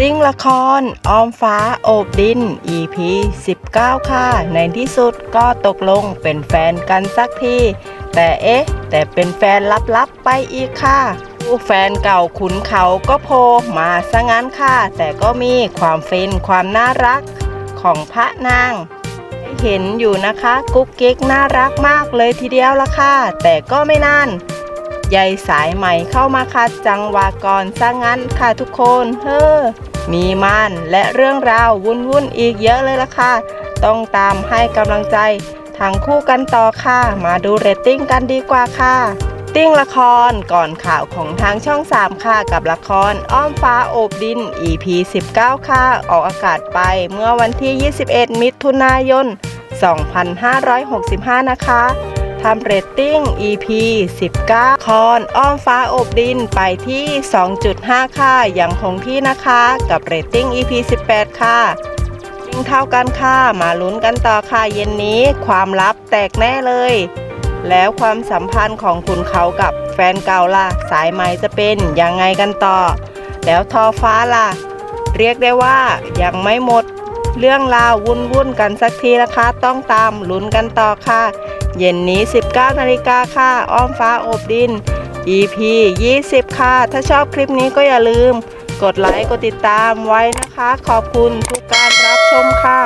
ติ้งละคร ออมฟ้าโอบดิน EP 19 ค่ะ ในที่สุดก็ตกลงเป็นแฟนกันสักที แต่เอ๊ะ แต่เป็นแฟนลับๆไปอีกค่ะผู้แฟนเก่าขุนเขาก็โผล่มาซะงั้นค่ะ แต่ก็มีความฟินความน่ารักของพระนางเห็นอยู่นะคะ กุ๊กกิ๊กน่ารักมากเลยทีเดียวละค่ะ แต่ก็ไม่นานยายสายใหม่เข้ามาคัดจังหวะก่อนซะงั้นค่ะทุกคน เฮ้อ มีมานและเรื่องราววุ่นๆอีกเยอะเลยล่ะค่ะ ต้องตามให้กำลังใจทั้งคู่กันต่อค่ะ มาดูเรตติ้งกันดีกว่าค่ะ ติ้งละครก่อนข่าวของทางช่อง 3 ค่ะ กับละครอ้อมฟ้าโอบดิน EP 19 ค่ะ ออกอากาศไปเมื่อวันที่ 21 มิถุนายน 2565 นะคะ ทำเรตติ้ง EP 19 คอนอ้อมฟ้าอบดินไปที่ 2.5 ค่ะยังคงที่นะคะกับเรตติ้ง EP 18 ค่ะยิ่งเท่ากันค่ะ มาลุ้นกันต่อค่ะเย็นนี้ความลับแตกแน่เลย แล้วความสัมพันธ์ของคุณเขากับแฟนเก่าล่ะ สายไหมจะเป็นยังไงกันต่อ แล้วทอฟ้าล่ะ เรียกได้ว่ายังไม่หมด เรื่องราววุ่นวุ่นกันสักทีนะคะ ต้องตามลุ้นกันต่อค่ะ เย็นนี้ 19นาฬิกาค่ะ อ้อมฟ้าอบดิน EP 20 ค่ะ ถ้าชอบคลิปนี้ก็อย่าลืม กดไลค์ กดติดตามไว้นะคะ ขอบคุณทุกการรับชมค่ะ